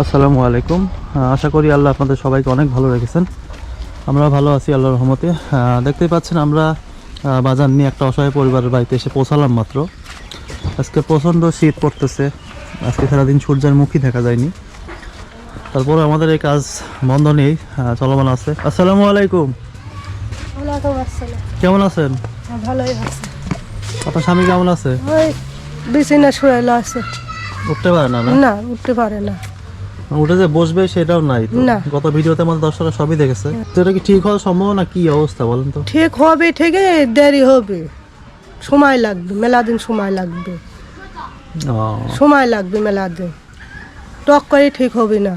আসসালামু আলাইকুম। আশা করি আল্লাহ আপনাদের সবাইকে অনেক ভালো রেখেছেন। আমরা ভালো আছি আল্লাহর রহমতে। দেখতেই পাচ্ছেন আমরা বাজার নিয়ে একটা অসহায় পরিবারের বাড়িতে এসে পৌঁছালাম মাত্র। আজকে প্রচণ্ড শীত পড়তেছে। আজকে সারাদিন সূর্যের মুখই দেখা যায়নি। তারপরে আমাদের এই কাজ বন্ধ নেই চলমান আছে। আসসালামু আলাইকুম। কেমন আছেন? হ্যাঁ, ভালোই আছে। আপনার স্বামী কেমন আছে? বিছানা আছে উঠতে পারে না? না উঠতে পারে না। উঠে যে বসবে সেটাও নাই না। গত ভিডিওতে আমাদের দর্শকরা সবই দেখেছে। তো এটা কি ঠিক হওয়ার সম্ভাবনা কি অবস্থা বলেন তো? ঠিক হবে ঠিকই দেরি হবে। সময় লাগবে মেলা দিন সময় লাগবে। ও, সময় লাগবে মেলা দিন। টক করে ঠিক হবে না।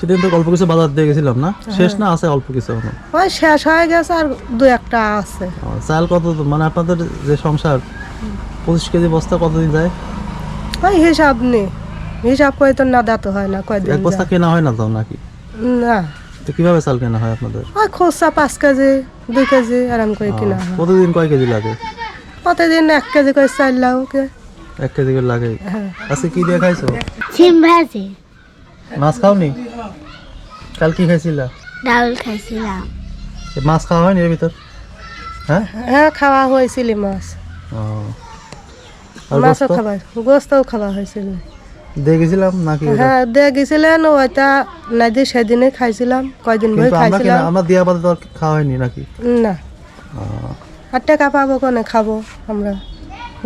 সেদিন তো অল্প কিছু বাজার দিয়ে গেছিলাম না শেষ না আছে অল্প কিছু এখনও? ওই শেষ হয়ে গেছে আর দু একটা আছে। চাল কত মানে আপনাদের যে সংসার পঁচিশ কেজি বস্তা কতদিন যায়? ওই হিসাব নেই। হিসাব করে তো না দিতে হয় না কয়দিন এক বস্তা। কেনা হয় না তো নাকি? না। তো কীভাবে চাল কেনা হয় আপনাদের? ওই খোসা পাঁচ কেজি দুই কেজি আরাম করে কিনা হয়। প্রতিদিন কয় কেজি লাগে? প্রতিদিন এক কেজি করে চাল লাগে এক কেজি করে লাগে? হ্যাঁ। আজকে কি দিয়ে খাইছো? সিম ভাজি। মাছ খাওনি? কাল কি খাইছিলা? ডাউল খাইছিলাম। মাছ খাওয়া হয়নি এর ভিতর? হ্যাঁ? হ্যাঁ খাওয়া হয়েছিল মাছ। মাছও? খাবার গোস্তও খাওয়া হয়েছিল। দিয়ে গেছিলাম নাকি হ্যাঁ দিয়ে গেছিলেন ওইটা দিয়ে সেদিনে খাইছিলাম কয়দিন খাইছিলাম। আমরা দিয়া বাদে তো আর খাওয়া হয়নি নাকি? না। আর টাকা পাবো কোনে? খাব আমরা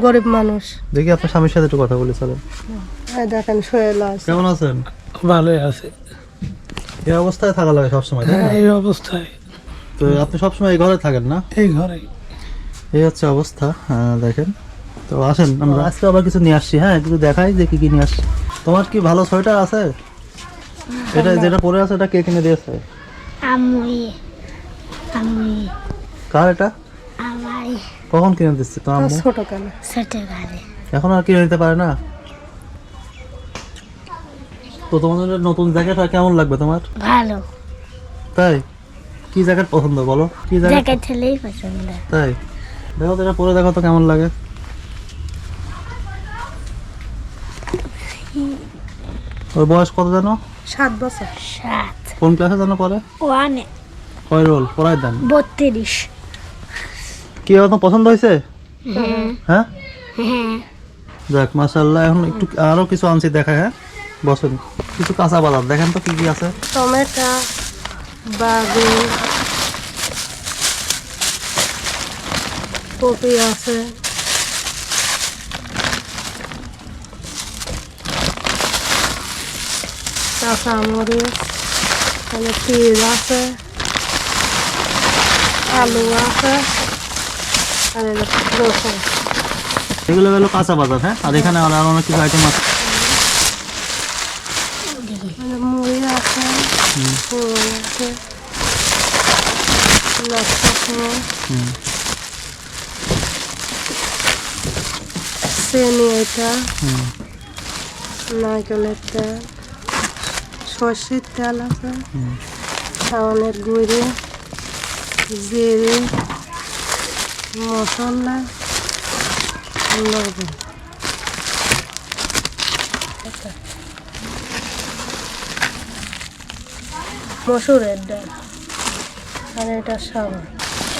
গরিব মানুষ। দেখি আপনার স্বামীর সাথে একটু কথা বলে চলেন। দেখেন লাস কেমন আছেন? ভালোই আছে। এই অবস্থায় থাকা লাগে সবসময় তাই এই অবস্থায়। তো আপনি সবসময় এই ঘরে থাকেন না? এই ঘরে। এই হচ্ছে অবস্থা আহ, দেখেন। তো আসেন আমরা আজকে আবার কিছু নিয়ে আসছি হ্যাঁ কিছু দেখাই যে কি কি নিয়ে আসছি। তোমার কি ভালো সোয়েটার আছে? এটা যেটা পরে আছে এটা কে কিনে দিয়েছে? আমুই আমুই কার এটা? আমারই। কখন কিনে দিচ্ছে তোমার আম্মু? ছোট কেন? ছোট ঘরে এখন আর কিনে দিতে পারে না? তো তোমাদের নতুন জ্যাকেট হয় কেমন লাগবে তোমার? ভালো। তাই? কি জ্যাকেট পছন্দ বলো? কি জ্যাকেট? ছেলেই পছন্দ। তাই? দেখো তো এটা পরে দেখো তো কেমন লাগে। ওর বয়স কত জানো? সাত বছর। সাত। কোন ক্লাসে জানো পরে? ওয়ানে কয় রোল পড়াই দেন। বত্রিশ। কি তোমার পছন্দ হয়েছে? হ্যাঁ? হ্যাঁ যাক মাশাল্লাহ এখন একটু আরও কিছু আনছি দেখা হ্যাঁ? বসেন। কিছু কাঁচা বাজার দেখেন তো কি কি আছে। টমেটো বাগুন কপি আছে। কাঁচামরিচ তাহলে তিল আছে আলু আছে আর রসুন এগুলো হলো কাঁচা বাজার হ্যাঁ? আর এখানে আর অনেক কিছু আইটেম আছে। মুড়ি আছে। চেনি এটা। নারকেলের তেল সর্ষের তেল আছে। খাওয়ানোর গুঁড়ি জিরে মশলা লবণ। মসুরের ডাল। আর এটা সাবান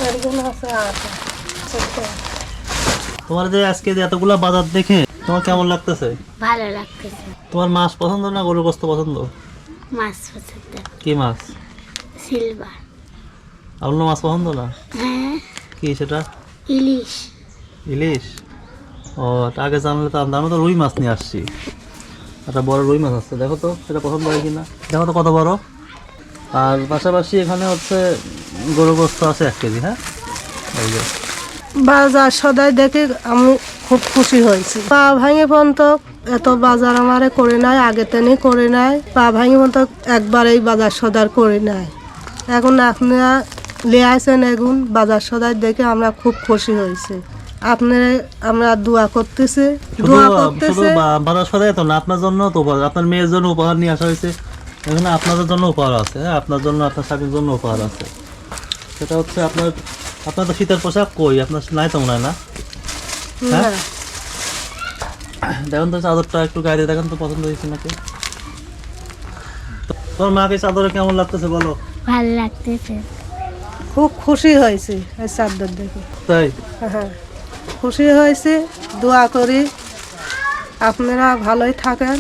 এরগুলো আছে আটা। তোমার যে আজকে যে এতগুলা বাজার দেখে তোমার কেমন লাগতেছে? ভালো লাগতেছে। তোমার মাছ পছন্দ না গরুর গোস্ত পছন্দ? মাছ পছন্দ কি মাছ? সিলভার। আপনার মাছ পছন্দ না? হ্যাঁ। কি সেটা? ইলিশ। ইলিশ? ও আগে জানলে তো আমরা তো রুই মাছ নিয়ে আসছি। একটা বড় রুই মাছ আছে দেখো তো সেটা পছন্দ হয় কিনা? দেখো তো কত বড়। আর পাশাপাশি এখানে হচ্ছে গরু গোস্ত আছে এক কেজি হ্যাঁ? এই যে। বাজার সদাই দেখে আমি খুব খুশি হয়েছি। পা ভাঙে পর্যন্ত এত বাজার আমারে করে নাই আগে তেনি করে নাই। পা ভাঙি পর্যন্ত একবার এই বাজার সদার করে নাই। এখন আপনারা লে আসেন এখন বাজার সদাই দেখে আমরা খুব খুশি হয়েছি। আপনারা আমরা দোয়া করতেছি দোয়া করতেছে। বাজার সদাই তো না আপনার জন্য তো আপনার মেয়ের জন্য উপহার নিয়ে আসা হয়েছে। এখানে আপনাদের জন্য উপহার আছে হ্যাঁ? আপনার জন্য আপনার স্বামীর জন্য উপহার আছে। সেটা হচ্ছে আপনার আপনার তো শীতের পোশাক কই? আপনার নাই তো মনে হয় না? না। দেখুন তো চাদরটা একটু গায়ে দিয়ে দেখেন তো পছন্দ হয়েছে নাকি? তোমার মাকে চাদরে কেমন লাগতেছে বলো? ভালো লাগতেছে। খুব খুশি হয়েছি এই চাদর দেখে। তাই? হ্যাঁ। খুশি হয়েছে দোয়া করি। আপনারা ভালোই থাকেন।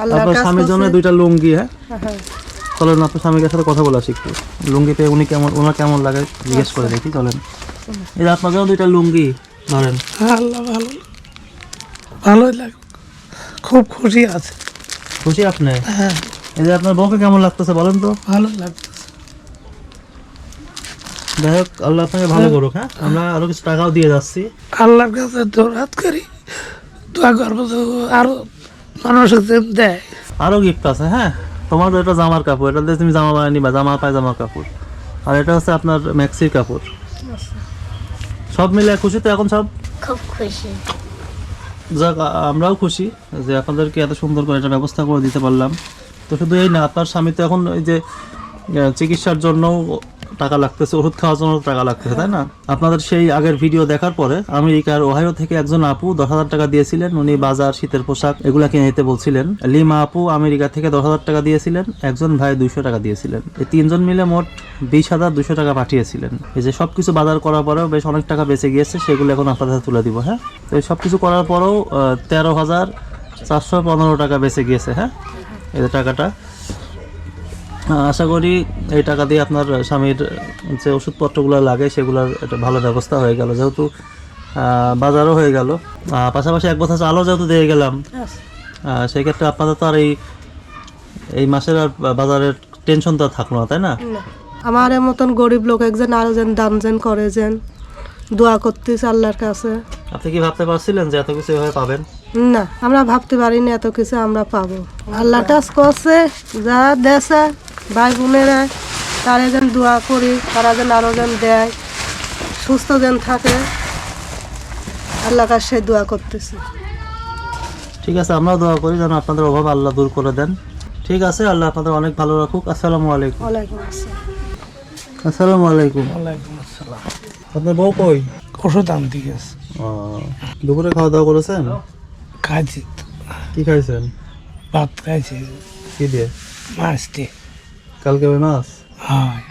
আল্লাহর আপনার কাছে স্বামীর জন্য দুইটা লুঙ্গি হ্যাঁ? হ্যাঁ চলেন আপনার স্বামীর সাথে কথা বলা শিখব লুঙ্গিতে উনি কেমন ওনার কেমন লাগে জিজ্ঞেস করে দেখি চলেন। এই আপনার জন্য দুইটা লুঙ্গি ধরেন। আল্লাহ ভালো। ভালোই লাগে খুব খুশি আছে। খুশি আপনি? হ্যাঁ। এই যে আপনার বউকে কেমন লাগতেছে বলেন তো? ভালো লাগতেছে। যাই হোক আল্লাহ আপনাকে ভালো করুক হ্যাঁ? আমরা আরও কিছু টাকাও দিয়ে যাচ্ছি। আল্লাহর কাছে দৌড়াত করি। দোয়া করব তো আরও মানুষের দেয়। আরও গিফট আছে হ্যাঁ? তোমার তো এটা জামার কাপড়। এটা দিয়ে তুমি জামা বানিয়ে নিবা জামা পায়জামার কাপড়। আর এটা হচ্ছে আপনার ম্যাক্সির কাপড়। সব মিলে খুশি তো এখন সব? খুব খুশি। যাক আমরাও খুশি যে আপনাদেরকে এত সুন্দর করে একটা ব্যবস্থা করে দিতে পারলাম। তো শুধু এই না, আপনার স্বামী তো এখন এই যে চিকিৎসার জন্য টাকা লাগতেছে, ওষুধ খাওয়ার জন্য টাকা লাগতেছে, তাই না? আপনাদের সেই আগের ভিডিও দেখার পরে আমেরিকার ওহাইও থেকে একজন আপু দশ হাজার টাকা দিয়েছিলেন, উনি বাজার, শীতের পোশাক এগুলা কিনে নিতে বলছিলেন। লিমা আপু আমেরিকা থেকে দশ হাজার টাকা দিয়েছিলেন, একজন ভাই দুইশো টাকা দিয়েছিলেন। এই তিনজন মিলে মোট বিশ হাজার দুশো টাকা পাঠিয়েছিলেন। এই যে সবকিছু বাজার করার পরেও বেশ অনেক টাকা বেঁচে গিয়েছে, সেগুলো এখন আপনাদের তুলে দিব হ্যাঁ? তো এই সবকিছু করার পরেও তেরো হাজার চারশো পনেরো টাকা বেঁচে গিয়েছে হ্যাঁ? এই টাকাটা। আশা করি এই টাকা দিয়ে আপনার স্বামীর যে ওষুধপত্রগুলো লাগে সেগুলোর একটা ভালো ব্যবস্থা হয়ে গেল। যেহেতু বাজারও হয়ে গেল। পাশাপাশি এক বছর চালও যেহেতু দিয়ে গেলাম আহ, সেই ক্ষেত্রে আপনাদের তো আর এই এই মাসের আর বাজারের টেনশন তো আর থাকল না তাই না? না। আমার মতন গরিব লোক একজন আরও যেন দান যেন করে যেন দোয়া করতেছে আল্লাহর কাছে। আপনি কি ভাবতে পারছিলেন যে এত কিছু এভাবে পাবেন? না আমরা ভাবতে পারিনি এত কিছু আমরা পাবো। আল্লাহ টাচ করছে যা দেশে ভাই বোনেরা তারা যেন দোয়া করি তারা যেন আরও যেন দেয় সুস্থ যেন থাকে। আল্লাহ কাছে সেই দোয়া করতেছি। ঠিক আছে আমরাও দোয়া করি যেন আপনাদের অভাব আল্লাহ দূর করে দেন। ঠিক আছে আল্লাহ আপনাদের অনেক ভালো রাখুক। আসসালামু আলাইকুম। ওয়ালাইকুম আসসালাম। আসসালামু আলাইকুম। ওয়ালাইকুম আসসালাম। আপনার বউ কই? ওষুধ আনতে গেছে। ও, দুপুরে খাওয়া দাওয়া করেছেন? খাইছি। কি খাইছেন? ভাত খাইছি। কি দিয়ে? মাছ দিয়ে। কালকে ওই মাছ? হয়।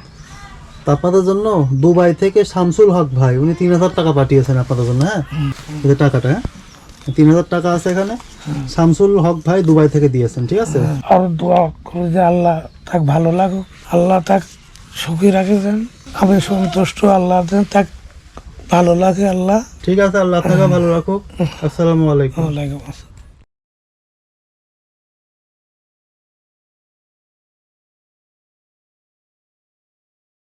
আপনাদের জন্য দুবাই থেকে শামসুল হক ভাই উনি তিন হাজার টাকা পাঠিয়েছেন আপনাদের জন্য হ্যাঁ? এই টাকাটা হ্যাঁ? তিন হাজার টাকা আছে এখানে। শামসুল হক ভাই দুবাই থেকে দিয়েছেন ঠিক আছে? আর দোয়া করে যে আল্লাহ তাক ভালো লাগুক আল্লাহ তাক সুখী রাখেছেন আমি সন্তুষ্ট আল্লাহ তাক ভালো লাগে আল্লাহ। ঠিক আছে আল্লাহ আপনাকে ভালো রাখুক। আসসালামু আলাইকুম। ওয়ালাইকুম আসসালাম।